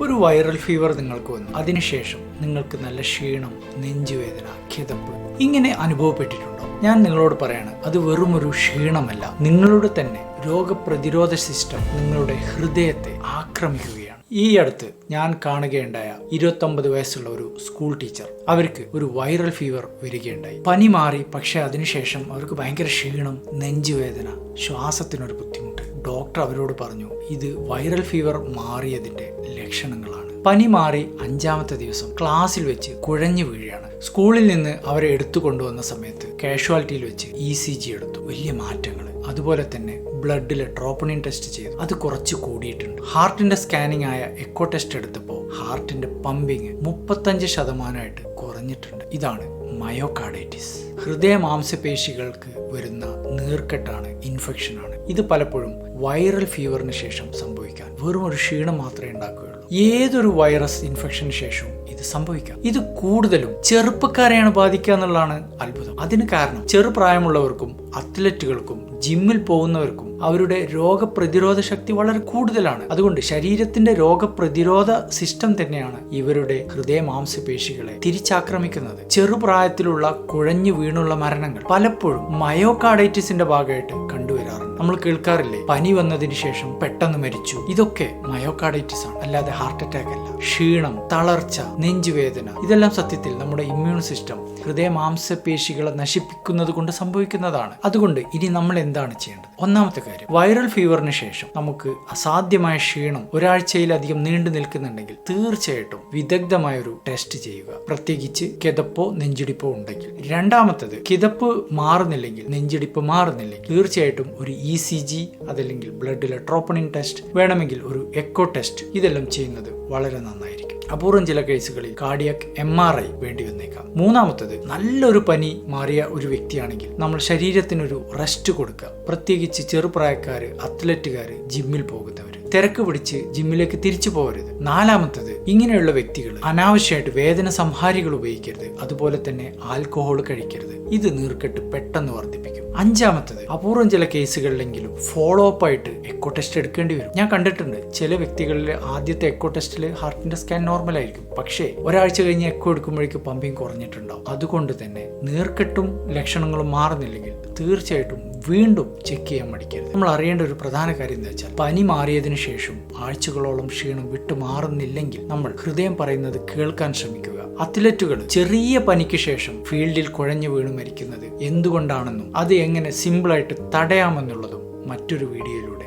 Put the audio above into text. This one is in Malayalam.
ഒരു വൈറൽ ഫീവർ നിങ്ങൾക്ക് വന്നു. അതിനുശേഷം നിങ്ങൾക്ക് നല്ല ക്ഷീണം നെഞ്ചുവേദന കിതപ്പ് ഇങ്ങനെ അനുഭവപ്പെട്ടിട്ടുണ്ടോ? ഞാൻ നിങ്ങളോട് പറയാണ് അത് വെറും ഒരു ക്ഷീണമല്ല. നിങ്ങളുടെ തന്നെ രോഗപ്രതിരോധ സിസ്റ്റം നിങ്ങളുടെ ഹൃദയത്തെ ആക്രമിക്കുകയാണ്. ഈ അടുത്ത് ഞാൻ കാണുകയുണ്ടായ ഇരുപത്തൊമ്പത് വയസ്സുള്ള ഒരു സ്കൂൾ ടീച്ചർ അവർക്ക് ഒരു വൈറൽ ഫീവർ വരികയുണ്ടായി. പനി മാറി പക്ഷെ അതിനുശേഷം അവർക്ക് ഭയങ്കര ക്ഷീണം നെഞ്ചുവേദന ശ്വാസത്തിനൊരു ബുദ്ധിമുട്ട്. ഡോക്ടർ അവരോട് പറഞ്ഞു ഇത് വൈറൽ ഫീവർ മാറിയതിന്റെ ലക്ഷണങ്ങളാണ്. പനി മാറി അഞ്ചാമത്തെ ദിവസം ക്ലാസ്സിൽ വെച്ച് കുഴഞ്ഞു വീഴുകയാണ്. സ്കൂളിൽ നിന്ന് അവരെ എടുത്തു കൊണ്ടുവന്ന സമയത്ത് കാഷ്വാലിറ്റിയിൽ വെച്ച് ഇ സി ജി എടുത്തു. വലിയ മാറ്റങ്ങൾ. അതുപോലെ തന്നെ ബ്ലഡിൽ ട്രോപ്പണിൻ ടെസ്റ്റ് ചെയ്തു. അത് കുറച്ച് കൂടിയിട്ടുണ്ട്. ഹാർട്ടിന്റെ സ്കാനിങ് ആയ എക്കോ ടെസ്റ്റ് എടുത്തപ്പോൾ ഹാർട്ടിന്റെ പമ്പിങ് മുപ്പത്തഞ്ച് ശതമാനമായിട്ട് കുറഞ്ഞിട്ടുണ്ട്. ഇതാണ് മയോകാർഡൈറ്റിസ്. ഹൃദയ മാംസപേശികൾക്ക് വരുന്ന നീർക്കെട്ടാണ് ഇൻഫെക്ഷനാണ്. ഇത് പലപ്പോഴും വൈറൽ ഫീവറിന് ശേഷം സംഭവിക്കാൻ വെറും ഒരു ക്ഷീണം മാത്രമേ ഉണ്ടാക്കുകയുള്ളൂ. ഏതൊരു വൈറസ് ഇൻഫെക്ഷന് ശേഷവും ഇത് സംഭവിക്കാം. ഇത് കൂടുതലും ചെറുപ്പക്കാരെയാണ് ബാധിക്കുക എന്നുള്ളതാണ് അത്ഭുതം. അതിന് കാരണം ചെറുപ്രായമുള്ളവർക്കും അത്ലറ്റുകൾക്കും ജിമ്മിൽ പോകുന്നവർക്കും അവരുടെ രോഗപ്രതിരോധ ശക്തി വളരെ കൂടുതലാണ്. അതുകൊണ്ട് ശരീരത്തിന്റെ രോഗപ്രതിരോധ സിസ്റ്റം തന്നെയാണ് ഇവരുടെ ഹൃദയ മാംസപേശികളെ തിരിച്ചാക്രമിക്കുന്നത്. ചെറുപ്രായത്തിലുള്ള കുഴഞ്ഞു വീണുള്ള മരണങ്ങൾ പലപ്പോഴും മയോകാർഡൈറ്റിസിന്റെ ഭാഗമായിട്ട് കണ്ടുവരാറുണ്ട്. നമ്മൾ കേൾക്കാറില്ലേ? പനി വന്നതിന് ശേഷം പെട്ടെന്ന് മരിച്ചു. ഇതൊക്കെ മയോകാർഡൈറ്റിസ് ആണ്. അല്ലാതെ ഹാർട്ട് അറ്റാക്ക് അല്ല. ക്ഷീണം തളർച്ച നെഞ്ചുവേദന ഇതെല്ലാം സത്യത്തിൽ നമ്മുടെ ഇമ്മ്യൂൺ സിസ്റ്റം ഹൃദയ മാംസപേശികളെ നശിപ്പിക്കുന്നത് കൊണ്ട് സംഭവിക്കുന്നതാണ്. അതുകൊണ്ട് ഇനി നമ്മൾ എന്താണ് ചെയ്യേണ്ടത്? ഒന്നാമത്തെ കാര്യം വൈറൽ ഫീവറിന് ശേഷം നമുക്ക് അസാധ്യമായ ക്ഷീണം ഒരാഴ്ചയിലധികം നീണ്ടു നിൽക്കുന്നുണ്ടെങ്കിൽ തീർച്ചയായിട്ടും വിദഗ്ധമായ ഒരു ടെസ്റ്റ് ചെയ്യുക. പ്രത്യേകിച്ച് കിതപ്പോ നെഞ്ചിടിപ്പോ ഉണ്ടെങ്കിൽ. രണ്ടാമത്തത് കിതപ്പ് മാറുന്നില്ലെങ്കിൽ നെഞ്ചിടിപ്പ് മാറുന്നില്ലെങ്കിൽ തീർച്ചയായിട്ടും ഒരു ഇ സി ജി അതല്ലെങ്കിൽ ബ്ലഡിലെ ട്രോപ്പണിൻ ടെസ്റ്റ് വേണമെങ്കിൽ ഒരു എക്കോ ടെസ്റ്റ് ഇതെല്ലാം ചെയ്യുന്നത് വളരെ നന്നായിരിക്കും. അപൂർവം ചില കേസുകളിൽ കാർഡിയക് എം ആർ ഐ വേണ്ടി വന്നേക്കാം. മൂന്നാമത്തത് നല്ലൊരു പനി മാറിയ ഒരു വ്യക്തിയാണെങ്കിൽ നമ്മൾ ശരീരത്തിനൊരു റെസ്റ്റ് കൊടുക്കുക. പ്രത്യേകിച്ച് ചെറുപ്രായക്കാർ അത്ലറ്റുകാർ ജിമ്മിൽ പോകുന്നവർ തിരക്ക് പിടിച്ച് ജിമ്മിലേക്ക് തിരിച്ചു പോകരുത്. നാലാമത്തത് ഇങ്ങനെയുള്ള വ്യക്തികൾ അനാവശ്യമായിട്ട് വേദന സംഹാരികൾ ഉപയോഗിക്കരുത്. അതുപോലെ തന്നെ ആൽക്കഹോൾ കഴിക്കരുത്. ഇത് നീർക്കെട്ട് പെട്ടെന്ന് വർദ്ധിപ്പിക്കും. അഞ്ചാമത്തത് അപൂർവം ചില കേസുകളിലെങ്കിലും ഫോളോ അപ്പ് ആയിട്ട് എക്കോ ടെസ്റ്റ് എടുക്കേണ്ടി വരും. ഞാൻ കണ്ടിട്ടുണ്ട് ചില വ്യക്തികളിൽ ആദ്യത്തെ എക്കോ ടെസ്റ്റിൽ ഹാർട്ടിന്റെ സ്കാൻ നോർമൽ ആയിരിക്കും. പക്ഷേ ഒരാഴ്ച കഴിഞ്ഞ് എക്കോ എടുക്കുമ്പോഴേക്കും പമ്പിങ് കുറഞ്ഞിട്ടുണ്ടാവും. അതുകൊണ്ട് തന്നെ നീർക്കെട്ടും ലക്ഷണങ്ങളും മാറുന്നില്ലെങ്കിൽ തീർച്ചയായിട്ടും വീണ്ടും ചെക്ക് ചെയ്യാൻ മടിക്കരുത്. നമ്മൾ അറിയേണ്ട ഒരു പ്രധാന കാര്യം എന്താ വെച്ചാൽ പനി മാറിയതിനു ശേഷം ആഴ്ചകളോളം ക്ഷീണം വിട്ടു മാറുന്നില്ലെങ്കിൽ നമ്മൾ ഹൃദയം പറയുന്നത് കേൾക്കാൻ ശ്രമിക്കുക. അത്ലറ്റുകൾ ചെറിയ പനിക്ക് ശേഷം ഫീൽഡിൽ കുഴഞ്ഞു വീണ് മരിക്കുന്നത് എന്തുകൊണ്ടാണെന്നും അത് എങ്ങനെ സിമ്പിളായിട്ട് തടയാമെന്നുള്ളതും മറ്റൊരു വീഡിയോയിലൂടെ